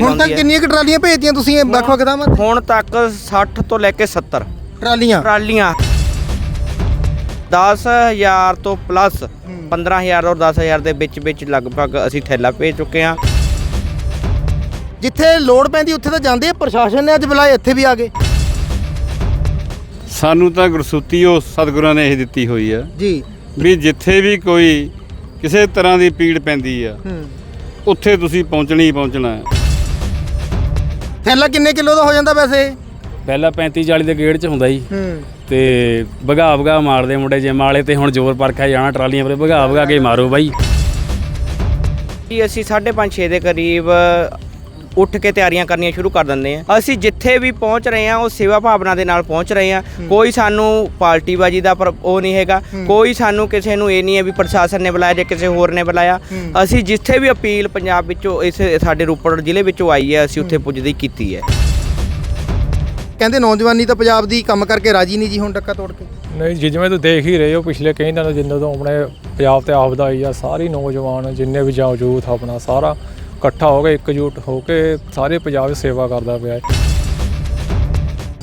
ਹੁਣ ਤੱਕ। ਕਿੰਨੀਆਂ ਕੁ ਟਰਾਲੀਆਂ ਭੇਜਤੀਆਂ ਤੁਸੀਂ ਇਹ ਵੱਖ-ਵੱਖ ਥਾਵਾਂ ਤੇ? ਹੁਣ ਤੱਕ 60 ਤੋਂ ਲੈ ਕੇ 70 ਟਰਾਲੀਆਂ? ਟਰਾਲੀਆਂ। 10000 ਤੋਂ ਪਲੱਸ 15000 ਔਰ 10000 ਦੇ ਵਿੱਚ ਵਿੱਚ ਲਗਭਗ ਅਸੀਂ ਥੈਲਾ ਭੇਜ ਚੁੱਕੇ ਹਾਂ। ਜਿੱਥੇ ਲੋੜ ਪੈਂਦੀ ਉੱਥੇ ਤਾਂ ਜਾਂਦੇ ਆ ਪ੍ਰਸ਼ਾਸਨ ਨੇ ਅੱਜ ਬੁਲਾਏ ਇੱਥੇ ਵੀ ਆ ਗਏ। ਸਾਨੂੰ ਤਾਂ ਗੁਰਸੁੱਤੀ ਉਹ ਸਤਿਗੁਰਾਂ ਨੇ ਇਹ ਦਿੱਤੀ ਹੋਈ ਆ। ਜੀ। ਵੀ ਜਿੱਥੇ ਵੀ ਕੋਈ ਕਿਸੇ ਤਰ੍ਹਾਂ ਦੀ ਪੀੜ ਪੈਂਦੀ ਆ ਹੂੰ। ਉੱਥੇ ਤੁਸੀਂ ਪਹੁੰਚਣਾ ਹੀ ਪਹੁੰਚਣਾ ਹੈ। ਥੈਲਾ ਕਿੰਨੇ ਕਿਲੋ ਦਾ ਹੋ ਜਾਂਦਾ ਵੈਸੇ? ਪਹਿਲਾਂ 35 40 ਦੇ ਗੇੜ ਚ ਹੁੰਦਾ ਜੀ। ਹੂੰ। ਤੇ ਭਗਾ ਭਗਾ ਮਾਰਦੇ ਮੁੰਡੇ ਜਿਮ ਵਾਲੇ ਤੇ ਹੁਣ ਜ਼ੋਰ ਪਰਖਿਆ ਜਾਣਾ ਟਰਾਲੀਆਂ ਪਰ ਭਗਾ ਭਗਾ ਕੇ ਮਾਰੋ ਬਾਈ। ਜੀ ਅਸੀਂ 5:30 6 ਦੇ ਕਰੀਬ ਉੱਠ ਕੇ ਤਿਆਰੀਆਂ ਕਰਨੀਆਂ ਸ਼ੁਰੂ ਕਰ ਦਿੰਦੇ ਹਾਂ ਅਸੀਂ ਜਿੱਥੇ ਵੀ ਪਹੁੰਚ ਰਹੇ ਹਾਂ ਉਹ ਸੇਵਾ ਭਾਵਨਾ ਦੇ ਨਾਲ ਪਹੁੰਚ ਰਹੇ ਹਾਂ। ਕੋਈ ਸਾਨੂੰ ਪਾਰਟੀਬਾਜੀ ਦਾ ਪਰ- ਉਹ ਨਹੀਂ ਹੈਗਾ। ਕੋਈ ਸਾਨੂੰ ਕਿਸੇ ਨੂੰ ਇਹ ਨਹੀਂ ਹੈ ਵੀ ਪ੍ਰਸ਼ਾਸਨ ਨੇ ਬੁਲਾਇਆ ਜਾਂ ਕਿਸੇ ਹੋਰ ਨੇ ਬੁਲਾਇਆ। ਅਸੀਂ ਜਿੱਥੇ ਵੀ ਅਪੀਲ ਪੰਜਾਬ ਵਿੱਚੋਂ ਇਸ ਸਾਡੇ ਰੋਪੜ ਜ਼ਿਲ੍ਹੇ ਵਿੱਚੋਂ ਆਈ ਹੈ ਅਸੀਂ ਉੱਥੇ ਪੁੱਜਦੀ ਕੀਤੀ ਹੈ। ਕਹਿੰਦੇ ਨੌਜਵਾਨੀ ਤਾਂ ਪੰਜਾਬ ਦੀ ਕੰਮ ਕਰਕੇ ਰਾਜੀ ਨਹੀਂ ਜੀ ਹੁਣ ਡੱਕਾ ਤੋੜ ਕੇ। ਨਹੀਂ ਜੀ ਜਿਵੇਂ ਤੁਸੀਂ ਦੇਖ ਹੀ ਰਹੇ ਹੋ ਪਿਛਲੇ ਕਈ ਦਿਨਾਂ ਤੋਂ ਜਿੰਨਾਂ ਤੋਂ ਆਪਣੇ ਪੰਜਾਬ ਤੇ ਆਪਦਾ ਆਈ ਆ ਸਾਰੇ ਨੌਜਵਾਨ ਜਿੰਨੇ ਵੀ ਜਾਂ ਯੂਥ ਆਪਣਾ ਸਾਰਾ ਇਕੱਠਾ ਹੋ ਕੇ ਇਕਜੁੱਟ ਹੋ ਕੇ ਸਾਰੇ ਪੰਜਾਬ ਦੀ ਸੇਵਾ ਕਰਦਾ ਪਿਆ ਹੈ।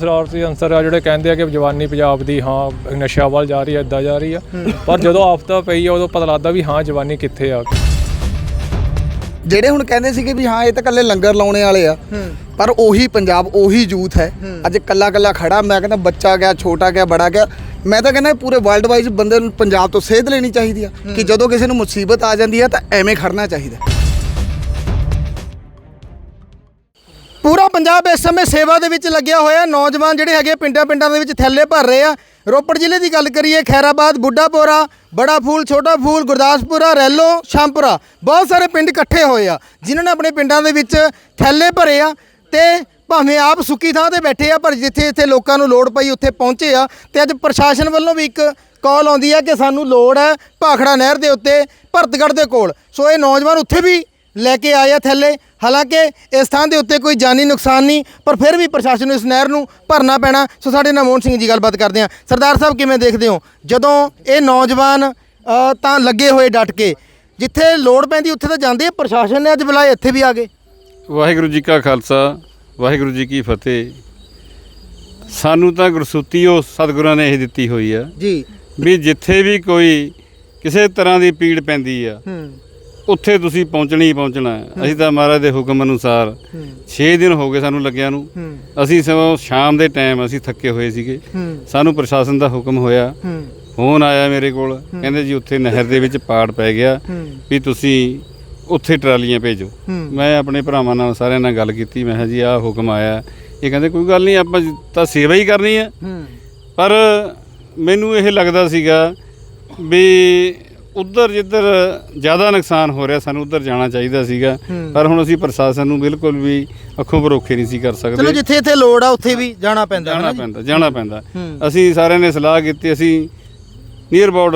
ਸਰਾਰਤੀ ਅੰਸਰ ਆ ਜਿਹੜੇ ਕਹਿੰਦੇ ਆ ਕਿ ਜਵਾਨੀ ਪੰਜਾਬ ਦੀ ਹਾਂ ਨਸ਼ਾ ਵੱਲ ਜਾ ਰਹੀ ਹੈ ਇਦਾਂ ਜਾ ਰਹੀ ਆ। ਪਰ ਜਦੋਂ ਆਫਤਾ ਪਈ ਆ ਉਦੋਂ ਪਤਾ ਲੱਗਦਾ ਵੀ ਹਾਂ ਜਵਾਨੀ ਕਿੱਥੇ ਆ। ਜਿਹੜੇ ਹੁਣ ਕਹਿੰਦੇ ਸੀਗੇ ਵੀ ਹਾਂ ਇਹ ਤਾਂ ਕੱਲੇ ਲੰਗਰ ਲਾਉਣੇ ਵਾਲੇ ਆ ਪਰ ਉਹੀ ਪੰਜਾਬ ਉਹੀ ਯੂਥ ਹੈ। ਅੱਜ ਕੱਲਾ ਕੱਲਾ ਖੜਾ ਮੈਂ ਕਹਿੰਦਾ ਬੱਚਾ ਗਿਆ ਛੋਟਾ ਗਿਆ ਬੜਾ ਗਿਆ ਮੈਂ ਤਾਂ ਕਹਿੰਦਾ ਪੂਰੇ ਵਰਲਡ ਵਾਈਜ਼ ਬੰਦੇ ਨੂੰ ਪੰਜਾਬ ਤੋਂ ਸੇਧ ਲੈਣੀ ਚਾਹੀਦੀ ਆ ਕਿ ਜਦੋਂ ਕਿਸੇ ਨੂੰ ਮੁਸੀਬਤ ਆ ਜਾਂਦੀ ਹੈ ਤਾਂ ਐਵੇਂ ਖੜਨਾ ਚਾਹੀਦਾ। ਪੰਜਾਬ ਇਸ ਸਮੇਂ ਸੇਵਾ ਦੇ ਵਿੱਚ ਲੱਗਿਆ ਹੋਇਆ ਨੌਜਵਾਨ ਜਿਹੜੇ ਹੈਗੇ ਪਿੰਡਾਂ ਪਿੰਡਾਂ ਦੇ ਵਿੱਚ ਥੈਲੇ ਭਰ ਰਹੇ ਆ। ਰੋਪੜ ਜ਼ਿਲ੍ਹੇ ਦੀ ਗੱਲ ਕਰੀਏ, ਖੈਰਾਬਾਦ, ਬੁੱਢਾਪੋਰਾ, ਬੜਾ ਫੂਲ, ਛੋਟਾ ਫੂਲ, ਗੁਰਦਾਸਪੁਰਾ, ਰੈਲੋ, ਸ਼ਾਮਪੁਰਾ, ਬਹੁਤ ਸਾਰੇ ਪਿੰਡ ਇਕੱਠੇ ਹੋਏ ਆ, ਜਿਨ੍ਹਾਂ ਨੇ ਆਪਣੇ ਪਿੰਡਾਂ ਦੇ ਵਿੱਚ ਥੈਲੇ ਭਰੇ ਆ ਤੇ ਭਾਵੇਂ ਆਪ ਸੁੱਕੀ ਥਾਂ ਤੇ ਬੈਠੇ ਆ, ਪਰ ਜਿੱਥੇ ਇੱਥੇ ਲੋਕਾਂ ਨੂੰ ਲੋੜ ਪਈ ਉੱਥੇ ਪਹੁੰਚੇ ਆ। ਤੇ ਅੱਜ ਪ੍ਰਸ਼ਾਸਨ ਵੱਲੋਂ ਵੀ ਇੱਕ ਕਾਲ ਆਉਂਦੀ ਆ ਕਿ ਸਾਨੂੰ ਲੋੜ ਹੈ ਭਾਖੜਾ ਨਹਿਰ ਦੇ ਉੱਤੇ, ਭਰਤਗੜ੍ਹ ਦੇ ਕੋਲ। ਸੋ ਇਹ ਨੌਜਵਾਨ ਉੱਥੇ ਵੀ ਲੈ ਕੇ ਆਏ ਆ ਥੱਲੇ। ਹਾਲਾਂਕਿ ਇਸ ਥਾਂ ਦੇ ਉੱਤੇ ਕੋਈ ਜਾਨੀ ਨੁਕਸਾਨ ਨਹੀਂ ਪਰ ਫਿਰ ਵੀ ਪ੍ਰਸ਼ਾਸਨ ਨੂੰ ਇਸ ਨਹਿਰ ਨੂੰ ਭਰਨਾ ਪੈਣਾ। ਸੋ ਸਾਡੇ ਨਾਲ ਮੋਹਨ ਸਿੰਘ ਜੀ ਗੱਲਬਾਤ ਕਰਦੇ ਆ ਸਰਦਾਰ ਸਾਹਿਬ ਕਿਵੇਂ ਦੇਖਦੇ ਹੋ? ਜਦੋਂ ਇਹ ਨੌਜਵਾਨ ਤਾਂ ਲੱਗੇ ਹੋਏ ਡਟ ਕੇ ਜਿੱਥੇ ਲੋੜ ਪੈਂਦੀ ਉੱਥੇ ਤਾਂ ਜਾਂਦੇ ਆ ਪ੍ਰਸ਼ਾਸਨ ਨੇ ਅੱਜ ਬੁਲਾਏ ਇੱਥੇ ਵੀ ਆ ਗਏ। ਵਾਹਿਗੁਰੂ ਜੀ ਕਾ ਖਾਲਸਾ ਵਾਹਿਗੁਰੂ ਜੀ ਕੀ ਫਤਿਹ। ਸਾਨੂੰ ਤਾਂ ਗੁਰਸੁੱਤੀ ਉਹ ਸਤਿਗੁਰਾਂ ਨੇ ਇਹ ਦਿੱਤੀ ਹੋਈ ਆ ਜੀ। ਵੀ ਜਿੱਥੇ ਵੀ ਕੋਈ ਕਿਸੇ ਤਰ੍ਹਾਂ ਦੀ ਪੀੜ ਪੈਂਦੀ ਆ ਹੂੰ। ਉੱਥੇ ਤੁਸੀਂ ਪਹੁੰਚਣਾ ਹੀ ਪਹੁੰਚਣਾ ਹੈ। ਅਸੀਂ ਤਾਂ ਮਹਾਰਾਜ ਦੇ ਹੁਕਮ ਅਨੁਸਾਰ 6 ਦਿਨ ਹੋ ਗਏ ਸਾਨੂੰ ਲੱਗਿਆ ਨੂੰ। ਅਸੀਂ ਸਗੋਂ ਸ਼ਾਮ ਦੇ ਟਾਈਮ ਅਸੀਂ ਥੱਕੇ ਹੋਏ ਸੀਗੇ। ਸਾਨੂੰ ਪ੍ਰਸ਼ਾਸਨ ਦਾ ਹੁਕਮ ਹੋਇਆ। ਫੋਨ ਆਇਆ ਮੇਰੇ ਕੋਲ। ਕਹਿੰਦੇ ਜੀ ਉੱਥੇ ਨਹਿਰ ਦੇ ਵਿੱਚ ਪਾੜ ਪੈ ਗਿਆ ਵੀ ਤੁਸੀਂ ਉੱਥੇ ਟਰਾਲੀਆਂ ਭੇਜੋ। ਮੈਂ ਆਪਣੇ ਭਰਾਵਾਂ ਨਾਲ ਸਾਰਿਆਂ ਨਾਲ ਗੱਲ ਕੀਤੀ। ਮੈਂ ਕਿਹਾ ਜੀ ਆਹ ਹੁਕਮ ਆਇਆ। ਇਹ ਕਹਿੰਦੇ ਕੋਈ ਗੱਲ ਨਹੀਂ ਆਪਾਂ ਤਾਂ ਸੇਵਾ ਹੀ ਕਰਨੀ ਹੂੰ। ਪਰ ਮੈਨੂੰ ਇਹ ਲੱਗਦਾ ਸੀਗਾ ਵੀ ਉਧਰ ਜਿੱਧਰ ਜ਼ਿਆਦਾ ਨੁਕਸਾਨ ਹੋ ਰਿਹਾ ਸਾਨੂੰ ਉਧਰ ਜਾਣਾ ਚਾਹੀਦਾ ਸੀਗਾ। ਪਰ ਹੁਣ ਅਸੀਂ ਪ੍ਰਸ਼ਾਸਨ ਨੂੰ ਬਿਲਕੁਲ ਵੀ ਅੱਖੋਂ ਪਰੋਖੇ ਨਹੀਂ ਸੀ ਕਰ ਚਲੋ ਸਕਦੇ ਜਿੱਥੇ ਇੱਥੇ ਲੋੜ ਆ ਉੱਥੇ ਵੀ ਜਾਣਾ ਪੈਂਦਾ ਜਾਣਾ? ਪੈਂਦਾ ਜਾਣਾ ਪੈਂਦਾ। ਅਸੀਂ ਸਾਰਿਆਂ ਨੇ ਸਲਾਹ ਕੀਤੀ ਅਸੀਂ ਨੀਅਰ ਅਬਾਊਟ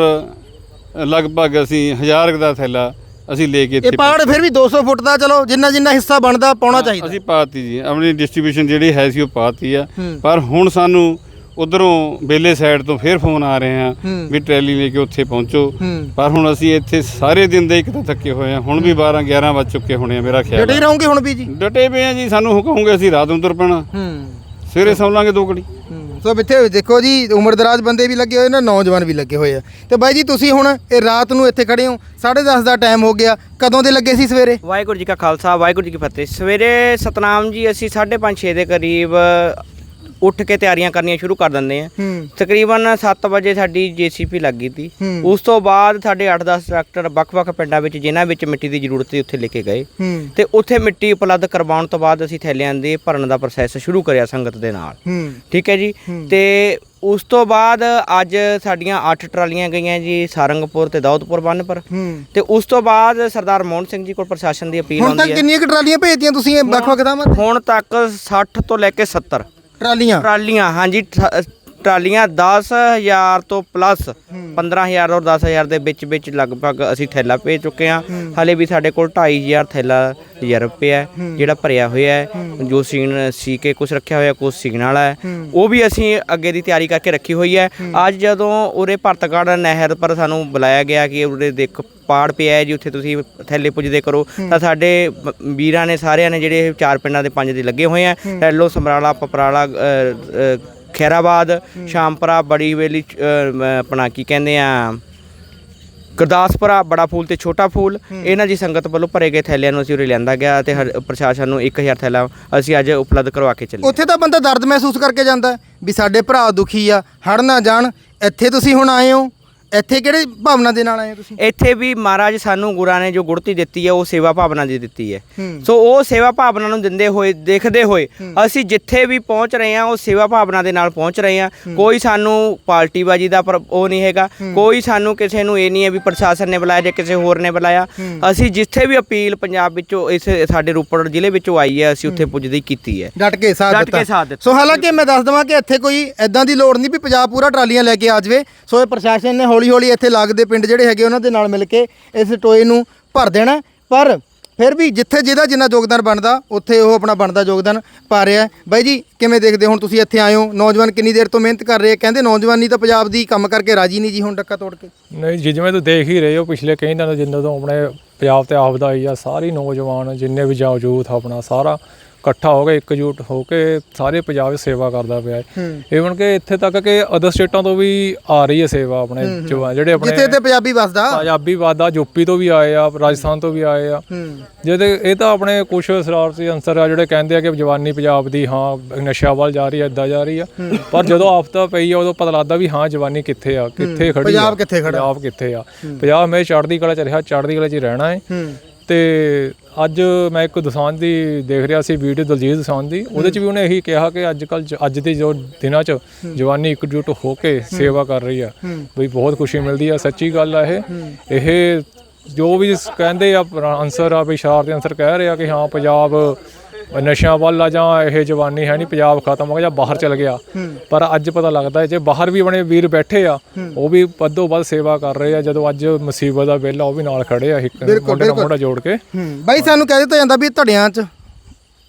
ਲਗਭਗ ਅਸੀਂ ਹਜ਼ਾਰ ਦਾ ਥੈਲਾ ਅਸੀਂ ਲੈ ਕੇ ਇਹ ਪਹਾੜ ਫਿਰ ਵੀ 200 ਫੁੱਟ ਦਾ ਚਲੋ ਜਿੰਨਾ ਜਿੰਨਾ ਹਿੱਸਾ ਬਣਦਾ ਪਾਉਣਾ ਚਾਹੀਦਾ। ਅਸੀਂ ਪਾਤੀ ਜੀ ਆਪਣੀ ਡਿਸਟ੍ਰੀਬਿਊਸ਼ਨ ਜਿਹੜੀ ਹੈ ਸੀ ਉਹ ਪਾਤੀ ਆ। ਪਰ ਹੁਣ ਸਾਨੂੰ ਉਧਰੋਂ ਬੇਲੇ ਸਾਈਡ ਤੋਂ ਫੇਰ ਫੋਨ ਆ ਰਹੇ ਆ। ਵੀ ਟਰੈਲੀ ਲੈ ਕੇ ਉੱਥੇ ਪਹੁੰਚੋ। ਪਰ ਹੁਣ ਅਸੀਂ ਇੱਥੇ ਸਾਰੇ ਦਿਨ ਦੇ ਇੱਕ ਤਾਂ ਥੱਕੇ ਹੋਏ ਆ ਹੁਣ ਵੀ 12 11 ਵੱਜ ਚੁੱਕੇ ਹੋਣੇ ਆ ਮੇਰਾ ਖਿਆਲ ਡਟੇ। ਰਹੋਗੇ ਹੁਣ ਵੀ ਜੀ? ਡਟੇ ਪਏ ਆ ਜੀ ਸਾਨੂੰ ਹੁਕਮੋਗੇ ਅਸੀਂ ਰਾਤ ਨੂੰ ਤੁਰ ਪੈਣਾ। ਹੂੰ। ਸਵੇਰੇ ਸੌਂ ਲਾਂਗੇ ਦੋ ਘੜੀ। ਸੋ ਇੱਥੇ ਦੇਖੋ ਜੀ ਉਮਰਦਰਾਜ ਬੰਦੇ ਵੀ ਲੱਗੇ ਹੋਏ ਨੇ ਨੌਜਵਾਨ ਵੀ ਲੱਗੇ ਹੋਏ ਆ। ਤੇ ਬਾਈ ਜੀ ਤੁਸੀਂ ਹੁਣ ਇਹ ਰਾਤ ਨੂੰ ਇੱਥੇ ਖੜੇ ਹੋ। 10:30 ਦਾ ਟਾਈਮ ਹੋ ਗਿਆ। ਕਦੋਂ ਦੇ ਲੱਗੇ ਸੀ ਸਵੇਰੇ? ਵਾਹਿਗੁਰੂ ਜੀ ਕਾ ਖਾਲਸਾ ਵਾਹਿਗੁਰੂ ਜੀ ਕੀ ਫਤਿਹ। ਸਵੇਰੇ ਸਤਨਾਮ ਜੀ ਅਸੀਂ 5:30 6 ਦੇ ਕਰੀਬ ਉੱਠ ਕੇ ਤਿਆਰੀਆਂ ਕਰਨੀਆਂ ਸ਼ੁਰੂ ਕਰ ਦਿੰਦੇ ਹੂੰ। ਤਕਰੀਬਨ 7 ਵਜੇ ਸਾਡੀ ਜੀਸੀਪੀ ਲੱਗੀ ਤੀ। ਹੂੰ। ਉਸ ਤੋਂ ਬਾਅਦ ਸਾਡੇ 8-10 ਟਰੈਕਟਰ ਵੱਖ-ਵੱਖ ਪਿੰਡਾਂ ਵਿੱਚ ਜਿਨ੍ਹਾਂ ਵਿੱਚ ਮਿੱਟੀ ਦੀ ਜ਼ਰੂਰਤ ਸੀ ਉੱਥੇ ਲੈ ਕੇ ਗਏ। ਹੂੰ। ਤੇ ਉੱਥੇ ਮਿੱਟੀ ਉਪਲਬਧ ਕਰਵਾਉਣ ਤੋਂ ਬਾਅਦ ਅਸੀਂ ਥੈਲਿਆਂ ਦੇ ਭਰਨ ਦਾ ਪ੍ਰੋਸੈਸ ਸ਼ੁਰੂ ਕਰਿਆ ਸੰਗਤ ਦੇ ਨਾਲ। ਹੂੰ। ਠੀਕ ਹੈ ਜੀ? ਤੇ ਉਸ ਤੋਂ ਬਾਅਦ ਅੱਜ ਸਾਡੀਆਂ 8 ਟਰਾਲੀਆਂ ਗਈਆਂ ਜੀ ਸਾਰੰਗਪੁਰ ਤੇ ਦਾਊਦਪੁਰ ਬੰਨ ਪਰ ਹੂੰ। ਤੇ ਉਸ ਤੋਂ ਬਾਅਦ ਸਰਦਾਰ ਮੋਹਨ ਸਿੰਘ ਜੀ ਕੋਲ ਪ੍ਰਸ਼ਾਸਨ ਦੀ ਅਪੀਲ ਹੁਣ ਤੱਕ ਆਉਂਦੀ ਹੈ। ਕਿੰਨੀਆਂ ਕੁ ਟਰਾਲੀਆਂ ਭੇਜਤੀਆਂ ਤੁਸੀਂ ਇਹ ਵੱਖ-ਵੱਖ ਥਾਵਾਂ ਤੇ? ਹੁਣ ਤੱਕ 60 ਤੋਂ ਲੈ ਕੇ 70 ਟਰਾਲੀਆਂ? ਟਰਾਲੀਆਂ ਹਾਂਜੀ ਠ- ਟਰਾਲੀਆਂ 10000 ਤੋਂ ਪਲੱਸ 15000 ਔਰ 10000 ਦੇ ਵਿੱਚ ਵਿੱਚ ਲਗਭਗ ਅਸੀਂ ਥੈਲਾ ਭੇਜ ਚੁੱਕੇ ਹਾਂ। ਹਲੇ ਵੀ ਸਾਡੇ ਕੋਲ 2500 ਥੈਲਾ ਰਿਜ਼ਰਵ ਪਿਆ ਹੈ, ਜਿਹੜਾ ਭਰਿਆ ਹੋਇਆ ਹੈ। ਜੋ ਸੀਨ ਸੀ ਕੇ ਕੁਝ ਰੱਖਿਆ ਹੋਇਆ ਕੁਝ ਸੀਨ ਵਾਲਾ ਹੈ। ਉਹ ਵੀ ਅਸੀਂ ਅੱਗੇ ਦੀ ਤਿਆਰੀ ਕਰਕੇ ਰੱਖੀ ਹੋਈ ਹੈ। ਅੱਜ ਜਦੋਂ ਉਰੇ ਭਰਤਗੜ ਨਹਿਰ ਪਰ ਸਾਨੂੰ ਬੁਲਾਇਆ ਗਿਆ ਕਿ ਉਰੇ ਦੇਖ ਪਾੜ ਪਿਆ ਹੈ ਜੀ ਉੱਥੇ ਤੁਸੀਂ ਥੈਲੇ ਪੁੱਜਦੇ ਕਰੋ ਤਾਂ ਸਾਡੇ ਬ- ਵੀਰਾਂ ਨੇ ਸਾਰਿਆਂ ਨੇ ਜਿਹੜੇ ਇਹ ਚਾਰ ਪਿੰਡਾਂ ਦੇ ਪੰਜ ਦੇ ਲੱਗੇ ਹੋਏ ਆ ਰੈਲੋ ਸਮਰਾਲਾ ਪਪਰਾਲਾ ਅ, ਅ, ਖੈਰਾਬਾਦ ਸ਼ਾਮਪਰਾ ਬੜੀ ਵੇਲੀ ਆਪਣਾ ਕੀ ਕਹਿੰਦੇ ਆ ਗੁਰਦਾਸਪੁਰਾ ਬੜਾ ਫੂਲ ਤੇ ਛੋਟਾ ਫੂਲ। ਇਹਨਾਂ ਦੀ ਸੰਗਤ ਵੱਲੋਂ ਭਰੇ ਗਏ ਥੈਲਿਆਂ ਨੂੰ ਅਸੀਂ ਉਰੇ ਲਿਆਂਦਾ ਗਿਆ ਤੇ ਹਰ- ਪ੍ਰਸ਼ਾਸਨ ਨੂੰ 1000 ਥੈਲਾ ਅਸੀਂ ਅੱਜ ਉਪਲਬਧ ਕਰਵਾ ਕੇ ਚੱਲੇ ਉੱਥੇ ਤਾਂ ਬੰਦਾ ਦਰਦ ਮਹਿਸੂਸ ਕਰਕੇ ਜਾਂਦਾ ਵੀ ਸਾਡੇ ਭਰਾ ਦੁਖੀ ਆ ਹੜ ਨਾ ਜਾਣ ਇੱਥੇ ਤੁਸੀਂ ਹੁਣ ਆਏ ਹੋ। ਇੱਥੇ ਕਿਹੜੇ ਭਾਵਨਾ ਦੇ ਨਾਲ ਆਏ ਹੋ ਤੁਸੀਂ? ਇੱਥੇ ਵੀ ਮਹਾਰਾਜ ਸਾਨੂੰ ਗੁਰਾਂ ਨੇ ਜੋ ਗੁੜਤੀ ਦਿੱਤੀ ਹੈ ਉਹ ਸੇਵਾ ਭਾਵਨਾ ਦੀ ਦਿੱਤੀ ਹੈ। ਹੂੰ। ਸੋ ਉਹ ਸੇਵਾ ਭਾਵਨਾ ਨੂੰ ਦਿੰਦੇ ਹੋਏ ਦੇਖਦੇ ਹੋਏ ਅਸੀਂ ਜਿੱਥੇ ਵੀ ਪਹੁੰਚ ਰਹੇ ਹਾਂ ਉਹ ਸੇਵਾ ਭਾਵਨਾ ਦੇ ਨਾਲ ਪਹੁੰਚ ਰਹੇ ਹਾਂ। ਕੋਈ ਸਾਨੂੰ ਪਾਰਟੀਬਾਜੀ ਦਾ ਪਰ- ਉਹ ਨਹੀਂ ਹੈਗਾ। ਕੋਈ ਸਾਨੂੰ ਕਿਸੇ ਨੂੰ ਇਹ ਨਹੀਂ ਹੈ ਵੀ ਪ੍ਰਸ਼ਾਸਨ ਨੇ ਬੁਲਾਇਆ ਜਾਂ ਕਿਸੇ ਹੋਰ ਨੇ ਬੁਲਾਇਆ। ਅਸੀਂ ਜਿੱਥੇ ਵੀ ਅਪੀਲ ਪੰਜਾਬ ਵਿੱਚੋਂ ਇਸ ਸਾਡੇ ਰੋਪੜ ਜ਼ਿਲ੍ਹੇ ਵਿੱਚੋਂ ਆਈ ਹੈ ਅਸੀਂ ਉੱਥੇ ਪੁੱਜਦੀ ਕੀਤੀ ਹੈ। ਡਟ ਕੇ ਸਾਥ ਡਟ ਕੇ ਸਾਥ ਦਿੱਤਾ। ਸੋ ਹਾਲਾਂਕਿ ਮੈਂ ਦੱਸ ਦਵਾਂ ਕਿ ਇੱਥੇ ਕੋਈ ਐਦਾਂ ਦੀ ਲੋੜ ਨਹੀਂ ਵੀ ਪੰਜਾਬ ਪੂਰਾ ਟਰਾਲੀਆਂ ਲੈ ਕੇ ਆ ਜਾਵੇ। ਸੋ ਇਹ ਪ੍ਰਸ਼ਾਸਨ ਨੇ ਹੌਲੀ ਹੌਲੀ ਹੌਲੀ ਇੱਥੇ ਲੱਗਦੇ ਪਿੰਡ ਜਿਹੜੇ ਹੈਗੇ ਉਹਨਾਂ ਦੇ ਨਾਲ ਮਿਲ ਕੇ ਇਸ ਟੋਏ ਨੂੰ ਭਰ ਦੇਣਾ ਪਰ ਫਿਰ ਵੀ ਜਿੱਥੇ ਜਿਹਦਾ ਜਿੰਨਾ ਯੋਗਦਾਨ ਬਣਦਾ, ਉੱਥੇ ਉਹ ਆਪਣਾ ਬਣਦਾ ਯੋਗਦਾਨ ਪਾ ਰਿਹਾ ਬਾਈ ਜੀ, ਕਿਵੇਂ ਦੇਖਦੇ ਹੋ ਹੁਣ ਤੁਸੀਂ ਇੱਥੇ ਆਏ ਹੋ? ਨੌਜਵਾਨ ਕਿੰਨੀ ਦੇਰ ਤੋਂ ਮਿਹਨਤ ਕਰ ਰਹੇ ਆ? ਕਹਿੰਦੇ ਨੌਜਵਾਨੀ ਤਾਂ ਪੰਜਾਬ ਦੀ ਕੰਮ ਕਰਕੇ ਰਾਜੀ ਨਹੀਂ ਜੀ, ਹੁਣ ਡੱਕਾ ਤੋੜ ਕੇ। ਨਹੀਂ ਜੀ, ਜਿਵੇਂ ਤੁਸੀਂ ਦੇਖ ਹੀ ਰਹੇ ਹੋ, ਪਿਛਲੇ ਕਈ ਦਿਨਾਂ ਤੋਂ ਜਿੰਨਾਂ ਤੋਂ ਆਪਣੇ ਪੰਜਾਬ ਤੇ ਆਫਦਾ ਆਈ ਆ, ਸਾਰੀ ਨੌਜਵਾਨ ਜਿੰਨੇ ਵੀ ਜਾਂ ਯੂਥ ਆਪਣਾ ਸਾਰਾ ਇਕੱਠਾ ਹੋ ਕੇ ਇਕਜੁੱਟ ਹੋ ਕੇ ਸਾਰੇ ਪੰਜਾਬ ਦੀ ਸੇਵਾ ਕਰਦਾ ਪਿਆ ਹੈ। ਈਵਨ ਕਿ ਇੱਥੇ ਤੱਕ ਕਿ ਅਦਰ ਸਟੇਟਾਂ ਤੋਂ ਵੀ ਆ ਰਹੀ ਹੈ ਸੇਵਾ ਆਪਣੇ ਜਵਾਨ ਜਿਹੜੇ ਆਪਣੇ ਜਿੱਥੇ ਤੇ ਪੰਜਾਬੀ ਵਸਦਾ। ਪੰਜਾਬੀ ਵਾਦਾ ਯੂਪੀ ਤੋਂ ਵੀ ਆਏ ਆ ਰਾਜਸਥਾਨ ਤੋਂ ਵੀ ਆਏ ਆ। ਜਿਹਦੇ ਇਹ ਤਾਂ ਆਪਣੇ ਕੁਝ ਸ਼ਰਾਰਤੀ ਅੰਸਰ ਆ ਜਿਹੜੇ ਕਹਿੰਦੇ ਆ ਕਿ ਜਵਾਨੀ ਪੰਜਾਬ ਦੀ ਹਾਂ ਨਸ਼ਾ ਵੱਲ ਜਾ ਰਹੀ ਹੈ ਇਦਾਂ ਜਾ ਰਹੀ ਆ। ਪਰ ਜਦੋਂ ਆਫਤਾ ਪਈ ਆ ਉਦੋਂ ਪਤਾ ਲੱਗਦਾ ਵੀ ਹਾਂ ਜਵਾਨੀ ਕਿੱਥੇ ਆ ਕਿੱਥੇ ਖੜੀ ਪੰਜਾਬ ਕਿੱਥੇ ਖੜਾ? ਪੰਜਾਬ ਕਿੱਥੇ ਆ। ਪੰਜਾਬ ਹਮੇਸ਼ਾ ਚੜ੍ਹਦੀ ਕਲਾ ਚ ਰਿਹਾ ਚੜ੍ਹਦੀ ਕਲਾ ਚ ਰਹਿਣਾ ਹੈ। ਤੇ ਅੱਜ ਮੈਂ ਇੱਕ ਦੁਸਾਨ ਦੀ ਦੇਖ ਰਿਹਾ ਸੀ ਵੀਡੀਓ ਦਲਜੀਤ ਦੁਸਾਨ ਦੀ। ਉਹਦੇ ਚ ਵੀ ਉਹਨੇ ਇਹੀ ਕਿਹਾ ਕਿ ਅੱਜ ਕੱਲ ਅੱਜ ਦੇ ਜੋ ਦਿਨਾਂ ਚ ਜਵਾਨੀ ਇਕਜੁੱਟ ਹੋ ਕੇ ਸੇਵਾ ਕਰ ਰਹੀ ਆ। ਬਈ ਬਹੁਤ ਖੁਸ਼ੀ ਮਿਲਦੀ ਆ ਸੱਚੀ ਗੱਲ ਆ ਇਹ। ਇਹ ਜੋ ਵੀ ਕਹਿੰਦੇ ਆ ਆਨਸਰ ਆ ਵੀ ਸ਼ਰਾਰਤੀ ਆਨਸਰ ਕਹਿ ਰਹੇ ਕਿ ਹਾਂ ਪੰਜਾਬ ਨਸ਼ਿਆਂ ਵੱਲ ਆ ਜਾਂ ਇਹ ਜਵਾਨੀ ਹੈ ਨਹੀਂ ਪੰਜਾਬ ਖਤਮ ਹੋ ਗਿਆ ਜਾਂ ਬਾਹਰ ਚਲ ਗਿਆ। ਪਰ ਅੱਜ ਪਤਾ ਲੱਗਦਾ ਜੇ ਬਾਹਰ ਵੀ ਆਪਣੇ ਵੀਰ ਬੈਠੇ ਆ ਉਹ ਵੀ ਵੱਧੋ ਵੱਧ ਸੇਵਾ ਕਰ ਰਹੇ ਆ ਜਦੋਂ ਅੱਜ ਮੁਸੀਬਤ ਦਾ ਵੇਲਾ ਉਹ ਵੀ ਨਾਲ ਖੜੇ ਆ ਇੱਕ ਮੋਢੇ ਨਾਲ ਮੋਢਾ ਜੋੜ ਕੇ। ਬਾਈ ਸਾਨੂੰ ਕਹਿ ਦਿੱਤਾ ਜਾਂਦਾ ਵੀ ਧੜਿਆਂ 'ਚ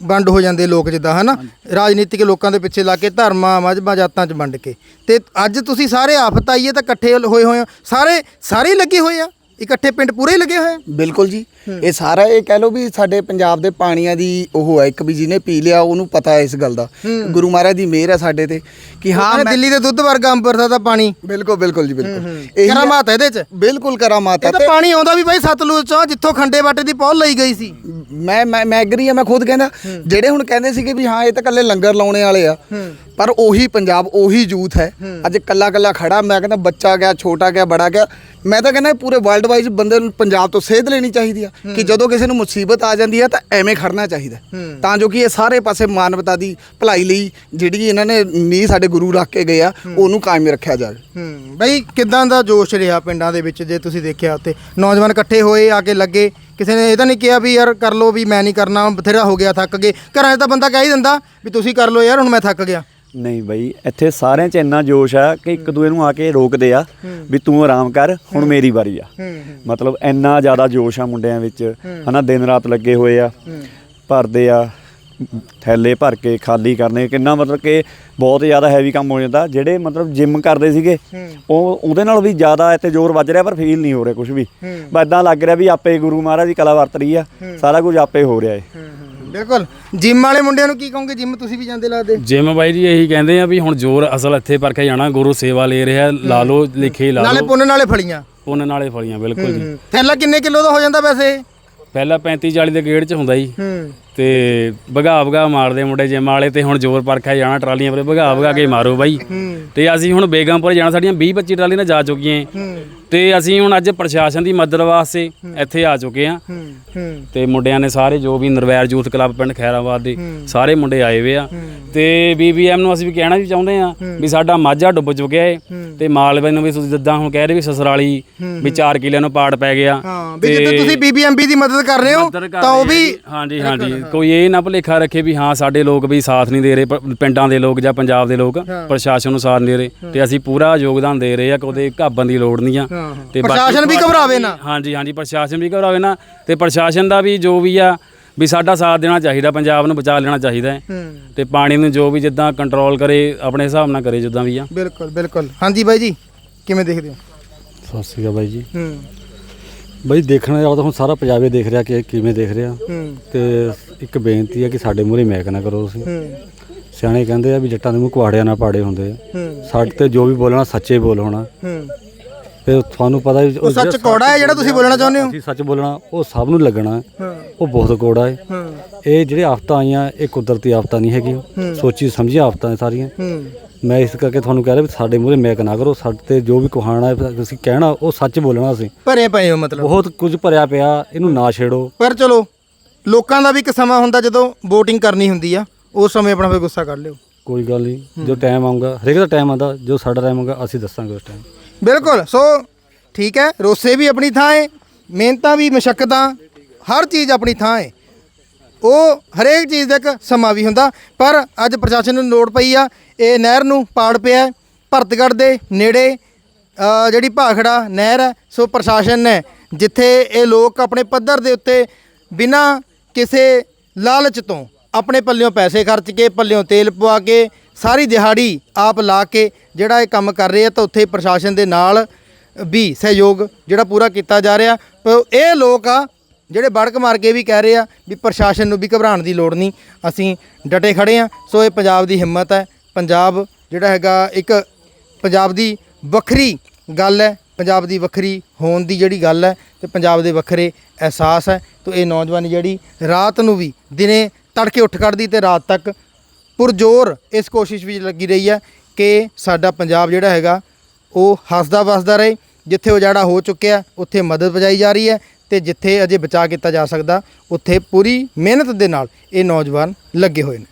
ਵੰਡ ਹੋ ਜਾਂਦੇ ਲੋਕ ਜਿੱਦਾਂ ਹਨਾ? ਰਾਜਨੀਤਿਕ ਲੋਕਾਂ ਦੇ ਪਿੱਛੇ ਲਾ ਕੇ ਧਰਮਾਂ ਮਜ਼ਹਬਾਂ ਜਾਤਾਂ 'ਚ ਵੰਡ ਕੇ। ਤੇ ਅੱਜ ਤੁਸੀਂ ਸਾਰੇ ਆਫਤ ਆਈਏ ਤਾਂ ਇਕੱਠੇ ਹੋਏ ਹੋਏ ਹੋ। ਸਾਰੇ ਸਾਰੇ ਲੱਗੇ ਹੋਏ ਆ? ਇਕੱਠੇ ਪਿੰਡ ਪੂਰੇ ਲੱਗੇ ਹੋਏ ਆ? ਬਿਲਕੁਲ ਜੀ। ਇਹ ਸਾਰਾ ਇਹ ਕਹਿ ਲਓ ਵੀ ਸਾਡੇ ਪੰਜਾਬ ਦੇ ਪਾਣੀਆਂ ਦੀ ਉਹ ਹੈ ਇੱਕ ਵੀ ਜਿਹਨੇ ਪੀ ਲਿਆ ਉਹਨੂੰ ਪਤਾ ਇਸ ਗੱਲ ਦਾ। ਗੁਰੂ ਮਹਾਰਾਜ ਦੀ ਮਿਹਰ ਹੈ ਸਾਡੇ ਤੇ ਕਿ ਹਾਂ ਮੈਂ ਦਿੱਲੀ ਦੇ ਦੁੱਧ ਵਰਗਾ ਅੰਬਰਸਰ ਦਾ ਪਾਣੀ। ਬਿਲਕੁਲ ਬਿਲਕੁਲ ਜੀ ਬਿਲਕੁਲ। ਇਹੀ ਕਰਾਮਾਤ ਹੈ ਇਹਦੇ 'ਚ? ਬਿਲਕੁਲ ਕਰਾਮਾਤ ਹੈ ਇਹ ਤਾਂ ਪਾਣੀ ਆਉਂਦਾ ਵੀ ਬਾਈ ਸਤਲੁਜ 'ਚੋਂ ਜਿੱਥੋਂ ਖੰਡੇ ਬਾਟੇ ਦੀ ਪੌਲ ਲਈ ਗਈ ਸੀ। ਮੈਂ ਮੈਂ ਮੈਂ ਐਗਰੀ ਆ ਮੈਂ ਖੁਦ ਕਹਿੰਦਾ। ਜਿਹੜੇ ਹੁਣ ਕਹਿੰਦੇ ਸੀਗੇ ਵੀ ਹਾਂ ਇਹ ਤਾਂ ਕੱਲੇ ਲੰਗਰ ਲਾਉਣੇ ਵਾਲੇ ਆ। ਪਰ ਉਹੀ ਪੰਜਾਬ ਉਹੀ ਯੂਥ ਹੈ। ਅੱਜ ਕੱਲਾ ਕੱਲਾ ਖੜਾ ਮੈਂ ਕਹਿੰਦਾ ਬੱਚਾ ਗਿਆ ਛੋਟਾ ਗਿਆ ਬੜਾ ਗਿਆ। ਮੈਂ ਤਾਂ ਕਹਿੰਦਾ ਪੂਰੇ ਵਰਲਡ ਵਾਈਜ਼ ਬੰਦੇ ਨੂੰ ਪੰਜਾਬ ਤੋਂ ਸੇਧ ਲੈਣੀ ਚਾਹੀਦੀ ਆ। ਕਿ ਜਦੋਂ ਕਿਸੇ ਨੂੰ ਮੁਸੀਬਤ ਆ ਜਾਂਦੀ ਆ ਤਾਂ ਐਵੇਂ ਖੜਨਾ ਚਾਹੀਦਾ ਤਾਂ ਜੋ ਕਿ ਇਹ ਸਾਰੇ ਪਾਸੇ ਮਾਨਵਤਾ ਦੀ ਭਲਾਈ ਲਈ ਜਿਹੜੀ ਇਹਨਾਂ ਨੇ ਨੀਂਹ ਸਾਡੇ ਗੁਰੂ ਰੱਖ ਕੇ ਗਏ ਆ ਉਹਨੂੰ ਕਾਇਮ ਰੱਖਿਆ ਜਾਵੇ। ਹੂੰ। ਬਈ ਕਿਦਾਂ ਦਾ ਜੋਸ਼ ਰਿਹਾ ਪਿੰਡਾਂ ਦੇ ਵਿੱਚ ਜੇ ਤੁਸੀਂ ਦੇਖਿਆ ਉੱਥੇ? ਨੌਜਵਾਨ ਇਕੱਠੇ ਹੋਏ ਆ ਕੇ ਲੱਗੇ। ਕਿਸੇ ਨੇ ਇਹ ਤਾਂ ਨਹੀਂ ਕਿਹਾ ਵੀ ਯਾਰ ਕਰ ਲੋ ਵੀ ਮੈਂ ਨਹੀਂ ਕਰਨਾ ਬਥੇਰਾ ਹੋ ਗਿਆ ਥੱਕ ਗਏ। ਘਰਾਂ 'ਚ ਤਾਂ ਬੰਦਾ ਕਹਿ ਹੀ ਦਿੰਦਾ ਵੀ ਤੁਸੀਂ ਕਰ ਲੋ ਯਾਰ ਹੁਣ ਮੈਂ ਥੱਕ ਗਿਆ। ਨਹੀਂ ਬਈ ਇੱਥੇ ਸਾਰਿਆਂ 'ਚ ਇੰਨਾ ਜੋਸ਼ ਆ ਕਿ ਇੱਕ ਦੂਏ ਨੂੰ ਆ ਕੇ ਰੋਕਦੇ ਆ ਵੀ ਤੂੰ ਆਰਾਮ ਕਰ ਹੁਣ ਮੇਰੀ ਵਾਰੀ ਆ। ਮਤਲਬ ਇੰਨਾ ਜ਼ਿਆਦਾ ਜੋਸ਼ ਆ ਮੁੰਡਿਆਂ ਵਿੱਚ ਹਨਾ ਦਿਨ ਰਾਤ ਲੱਗੇ ਹੋਏ ਆ ਭਰਦੇ ਆ ਥੈਲੇ ਭਰ ਕੇ ਖਾਲੀ ਕਰਨੇ ਕਿੰਨਾ ਮਤਲਬ ਕਿ ਬਹੁਤ ਜ਼ਿਆਦਾ ਹੈਵੀ ਕੰਮ ਹੋ ਜਾਂਦਾ ਜਿਹੜੇ ਮਤਲਬ ਜਿਮ ਕਰਦੇ ਸੀਗੇ ਉਹ ਉਹਦੇ ਨਾਲ ਵੀ ਜ਼ਿਆਦਾ ਇੱਥੇ ਜ਼ੋਰ ਵੱਜ ਰਿਹਾ ਪਰ ਫੀਲ ਨਹੀਂ ਹੋ ਰਿਹਾ ਕੁਝ ਵੀ। ਬਸ ਇਦਾਂ ਲੱਗ ਰਿਹਾ ਵੀ ਆਪੇ ਗੁਰੂ ਮਹਾਰਾਜ ਦੀ ਕਲਾ ਵਰਤ ਰਹੀ ਆ ਸਾਰਾ ਕੁਝ ਆਪੇ ਹੋ ਰਿਹਾ ਏ। ਬਿਲਕੁਲ। ਜਿਮ ਵਾਲੇ ਮੁੰਡਿਆਂ ਨੂੰ ਕੀ ਕਹੋਗੇ? ਜਿਮ ਤੁਸੀਂ ਵੀ ਜਾਂਦੇ ਲੱਗਦੇ? ਜਿਮ ਬਾਈ ਜੀ ਇਹੀ ਕਹਿੰਦੇ ਆ ਵੀ ਹੁਣ ਜ਼ੋਰ ਅਸਲ ਇੱਥੇ ਪਰਖਿਆ ਜਾਣਾ ਗੁਰੂ ਸੇਵਾ ਲੈ ਰਿਹਾ ਲਾ ਲਓ ਲਿਖੇ ਲਾ ਨਾਲੇ ਲਓ। ਪੁੰਨ ਨਾਲੇ ਫਲੀਆਂ। ਪੁੰਨ ਨਾਲੇ ਫਲੀਆਂ ਬਿਲਕੁਲ ਜੀ। ਥੈਲਾ ਕਿੰਨੇ ਕਿਲੋ ਦਾ ਹੋ ਜਾਂਦਾ ਵੈਸੇ? ਪਹਿਲਾਂ 35 40 ਦੇ ਗੇੜ ਚ ਹੁੰਦਾ ਜੀ। ਹੂੰ। ਤੇ ਭਗਾ ਭਗਾ ਮਾਰਦੇ ਮੁੰਡੇ ਜਿਮ ਵਾਲੇ ਤੇ ਹੁਣ ਜ਼ੋਰ ਪਰਖਿਆ ਜਾਣਾ ਟਰਾਲੀਆਂ ਪਰ ਭਗਾ ਭਗਾ ਕੇ ਮਾਰੋ ਬਾਈ। ਤੇ ਅਸੀਂ ਹੁਣ ਬੇਗਮਪੁਰ ਜਾਣਾ ਸਾਡੀਆਂ 20 25 ਟਰਾਲੀਆਂ ਜਾ ਚੁੱਕੀਆਂ ਤੇ ਅਸੀਂ ਹੁਣ ਅੱਜ ਪ੍ਰਸ਼ਾਸਨ ਦੀ ਮਦਦ ਵਾਸਤੇ ਇੱਥੇ ਆ ਚੁੱਕੇ ਆ। ਤੇ ਮੁੰਡਿਆਂ ਨੇ ਸਾਰੇ ਜੋ ਵੀ ਨਰਵੈਰ ਯੂਥ ਕਲੱਬ ਪਿੰਡ ਖੈਰਾਬਾਦ ਦੇ ਸਾਰੇ ਮੁੰਡੇ ਆਏ ਹੋਏ ਆ। ਤੇ ਬੀਬੀਐਮ ਨੂੰ ਅਸੀਂ ਵੀ ਕਹਿਣਾ ਵੀ ਚਾਹੁੰਦੇ ਆ ਵੀ ਸਾਡਾ ਮਾਝਾ ਡੁੱਬ ਚੁੱਕਿਆ ਏ। ਤੇ ਮਾਲਵੇ ਨੂੰ ਵੀ ਤੁਸੀਂ ਜਿੱਦਾਂ ਹੁਣ ਕਹਿ ਰਹੇ ਵੀ ਸਸਰਾਲੀ ਵੀ 4 ਕਿਲਿਆਂ ਨੂੰ ਪਾੜ ਪੈ ਗਿਆ। ਹਾਂ ਵੀ ਤੁਸੀਂ ਬੀਬੀਐਮਬੀ ਦੀ ਮਦਦ ਕਰ ਰਹੇ ਹੋ ਤਾਂ ਉਹ ਵੀ ਜੀ। ਹਾਂਜੀ ਹਾਂਜੀ। ਕੋਈ ਇਹ ਨਾ ਭੁਲੇਖਾ ਰੱਖੇ ਵੀ ਹਾਂ ਸਾਡੇ ਲੋਕ ਵੀ ਸਾਥ ਨਹੀਂ ਦੇ ਰਹੇ ਪ- ਪਿੰਡਾਂ ਦੇ ਲੋਕ ਜਾਂ ਪੰਜਾਬ ਦੇ ਲੋਕ ਪ੍ਰਸ਼ਾਸਨ ਨੂੰ ਸਾਥ ਨਹੀਂ ਦੇ ਰਹੇ ਤੇ ਅਸੀਂ ਪੂਰਾ ਯੋਗਦਾਨ ਦੇ ਰਹੇ ਆ ਕੋਈ ਘਾਬਣ ਦੀ ਲੋੜ ਨਹੀਂ ਆ। ਤੇ ਬਾਕੀ ਪ੍ਰਸ਼ਾਸਨ ਵੀ ਘਬਰਾਵੇ ਨਾ। ਹਾਂਜੀ ਹਾਂਜੀ ਪ੍ਰਸ਼ਾਸਨ ਵੀ ਘਬਰਾਵੇ ਨਾ ਤੇ ਪ੍ਰਸ਼ਾਸਨ ਦਾ ਵੀ ਜੋ ਵੀ ਆ ਵੀ ਸਾਡਾ ਸਾਥ ਦੇਣਾ ਚਾਹੀਦਾ ਪੰਜਾਬ ਨੂੰ ਬਚਾ ਲੈਣਾ ਚਾਹੀਦਾ ਹੈ। ਤੇ ਪਾਣੀ ਨੂੰ ਜੋ ਵੀ ਜਿੱਦਾਂ ਕੰਟਰੋਲ ਕਰੇ ਆਪਣੇ ਹਿਸਾਬ ਨਾਲ ਕਰੇ ਜਿੱਦਾਂ ਵੀ ਆ। ਬਿਲਕੁਲ ਬਿਲਕੁਲ। ਹਾਂਜੀ ਬਾਈ ਜੀ ਕਿਵੇਂ ਦੇਖਦੇ ਹੋ? ਸਤਿ ਸ਼੍ਰੀ ਅਕਾਲ ਬਾਈ ਜੀ। ਹੂੰ। ਬਾਈ ਦੇਖਣਾ ਜਾਓ ਤਾਂ ਹੁਣ ਸਾਰਾ ਪੰਜਾਬੇ ਦੇਖ ਰਿਹਾ ਕਿ ਕਿਵੇਂ ਦੇਖ ਰਿਹਾ। ਹੂੰ। ਤੇ ਇੱਕ ਬੇਨਤੀ ਹੈ ਕਿ ਸਾਡੇ ਮੂਹਰੇ ਮੈਕ ਨਾ ਕਰੋ ਤੁਸੀਂ। ਹੂੰ। ਸਿਆਣੇ ਕਹਿੰਦੇ ਆ ਵੀ ਜੱਟਾਂ ਦੇ ਮੂੰਹ ਕੁਆੜਿਆਂ ਨਾਲ ਪਾੜੇ ਹੁੰਦੇ ਆ। ਹੂੰ। ਸਾਡੇ ਤੇ ਜੋ ਵੀ ਬੋਲਣਾ ਸੱਚੇ ਬੋਲ ਹੋਣਾ। ਹੂੰ। ਫਿਰ ਤੁਹਾਨੂੰ ਪਤਾ ਵੀ ਉਹ ਸੱਚ ਕੌੜਾ ਹੈ ਜਿਹੜਾ ਤੁਸੀਂ ਬੋਲਣਾ ਚਾਹੁੰਦੇ ਹੋ? ਅਸੀਂ ਸੱਚ ਬੋਲਣਾ ਉਹ ਸਭ ਨੂੰ ਲੱਗਣਾ ਹੈ। ਹਾਂ। ਉਹ ਬਹੁਤ ਕੋੜਾ ਹੈ। ਹਾਂ। ਇਹ ਜਿਹੜੇ ਆਫਤਾਂ ਆਈਆਂ ਇਹ ਕੁਦਰਤੀ ਆਫਤਾਂ ਨਹੀਂ ਹੈਗੀਆਂ। ਸੋਚੀ ਸਮਝੀ ਆਫਤਾਂ ਨੇ ਸਾਰੀਆਂ। ਹੂੰ। ਮੈਂ ਇਸ ਕਰਕੇ ਤੁਹਾਨੂੰ ਕਹਿ ਰਿਹਾ ਵੀ ਸਾਡੇ ਮੂਹਰੇ ਮੈਕ ਨਾ ਕਰੋ। ਸਾਡੇ ਤੇ ਜੋ ਵੀ ਕਹਾਣਾ ਹੈ ਤੁਸੀਂ ਕਹਿਣਾ ਉਹ ਸੱਚ ਬੋਲਣਾ ਅਸੀਂ। ਭਰੇ ਪਏ ਹੋ ਮਤਲਬ। ਬਹੁਤ ਕੁਝ ਭਰਿਆ ਪਿਆ ਇਹਨੂੰ ਨਾ ਛੇੜੋ। ਪਰ ਚਲੋ ਲੋਕਾਂ ਦਾ ਵੀ ਇੱਕ ਸਮਾਂ ਹੁੰਦਾ ਜਦੋਂ VOTING ਕਰਨੀ ਹੁੰਦੀ ਆ। ਉਸ ਸਮੇਂ ਆਪਣਾ ਫਿਰ ਗੁੱਸਾ ਕੱਢ ਲਿਓ। ਕੋਈ ਗੱਲ ਨਹੀਂ। ਜੋ ਟਾਈਮ ਆਊਗਾ ਹਰੇਕ ਦਾ ਟਾਈਮ ਆਉਂਦਾ। ਜੋ ਸਾਡਾ ਟਾਈਮ ਆਊਗਾ ਅਸੀਂ ਦੱਸਾਂਗੇ ਉਸ ਟਾਈਮ ਬਿਲਕੁਲ, ਸੋ ਠੀਕ ਹੈ, ਰੋਸੇ ਵੀ ਆਪਣੀ ਥਾਂ ਹੈ ਮਿਹਨਤਾਂ ਵੀ ਮਸ਼ੱਕਤਾਂ, ਹਰ ਚੀਜ਼ ਆਪਣੀ ਥਾਂ ਹੈ ਉਹ ਹਰੇਕ ਚੀਜ਼ ਦਾ ਇੱਕ ਸਮਾਂ ਵੀ ਹੁੰਦਾ, ਪਰ ਅੱਜ ਪ੍ਰਸ਼ਾਸਨ ਨੂੰ ਲੋੜ ਪਈ ਆ, ਇਹ ਨਹਿਰ ਨੂੰ ਪਾੜ ਪਿਆ ਹੈ। ਭਰਤਗੜ੍ਹ ਦੇ ਨੇੜੇ ਜਿਹੜੀ ਭਾਖੜਾ ਨਹਿਰ ਹੈ, ਸੋ ਪ੍ਰਸ਼ਾਸਨ ਨੇ ਜਿੱਥੇ ਇਹ ਲੋਕ ਆਪਣੇ ਪੱਧਰ ਦੇ ਉੱਤੇ ਬਿਨਾਂ ਕਿਸੇ ਲਾਲਚ ਤੋਂ ਆਪਣੇ ਪੱਲਿਓਂ ਪੈਸੇ ਖਰਚ ਕੇ, ਪੱਲਿਓਂ ਤੇਲ ਪਵਾ ਕੇ ਸਾਰੀ ਦਿਹਾੜੀ ਆਪ ਲਾ ਕੇ ਜਿਹੜਾ ਇਹ ਕੰਮ ਕਰ ਰਹੇ ਆ ਤਾਂ ਉੱਥੇ ਪ੍ਰਸ਼ਾਸਨ ਦੇ ਨਾਲ ਵੀ ਸਹਿਯੋਗ ਜਿਹੜਾ ਪੂਰਾ ਕੀਤਾ ਜਾ ਰਿਹਾ। ਪਰ ਇਹ ਲੋਕ ਆ, ਜਿਹੜੇ ਬੜਕ ਮਾਰ ਕੇ ਵੀ ਕਹਿ ਰਹੇ ਆ ਵੀ ਪ੍ਰਸ਼ਾਸਨ ਨੂੰ ਵੀ ਘਬਰਾਉਣ ਦੀ ਲੋੜ ਨਹੀਂ। ਅਸੀਂ ਡਟੇ ਖੜੇ ਆ, ਸੋ ਇਹ ਪੰਜਾਬ ਦੀ ਹਿੰਮਤ ਹੈ। ਪੰਜਾਬ ਜਿਹੜਾ ਹੈਗਾ ਇੱਕ ਪੰਜਾਬ ਦੀ ਵੱਖਰੀ ਗੱਲ ਹੈ। ਪੰਜਾਬ ਦੀ ਵੱਖਰੀ ਹੋਣ ਦੀ ਜਿਹੜੀ ਗੱਲ ਹੈ ਤੇ ਪੰਜਾਬ ਦੇ ਵੱਖਰੇ ਅਹਿਸਾਸ ਹੈ। ਤੋਂ ਇਹ ਨੌਜਵਾਨ ਜਿਹੜੀ ਰਾਤ ਨੂੰ ਵੀ ਦਿਨੇ ਤੜਕੇ ਉੱਠ ਖੜਦੀ ਤੇ ਰਾਤ ਤੱਕ ਪੁਰਜੋਰ ਇਸ ਕੋਸ਼ਿਸ਼ ਵਿੱਚ ਲੱਗੀ ਰਹੀ ਹੈ ਕਿ ਸਾਡਾ ਪੰਜਾਬ ਜਿਹੜਾ ਹੈਗਾ, ਉਹ ਹੱਸਦਾ ਵਸਦਾ ਰਹੇ। ਜਿੱਥੇ ਉਜਾੜਾ ਹੋ ਚੁੱਕਿਆ, ਉੱਥੇ ਮਦਦ ਪਹੁੰਚਾਈ ਜਾ ਰਹੀ ਹੈ ਤੇ ਜਿੱਥੇ ਅਜੇ ਬਚਾ ਕੀਤਾ ਜਾ ਸਕਦਾ, ਉੱਥੇ ਪੂਰੀ ਮਿਹਨਤ ਦੇ ਨਾਲ ਇਹ ਨੌਜਵਾਨ ਲੱਗੇ ਹੋਏ ਨੇ।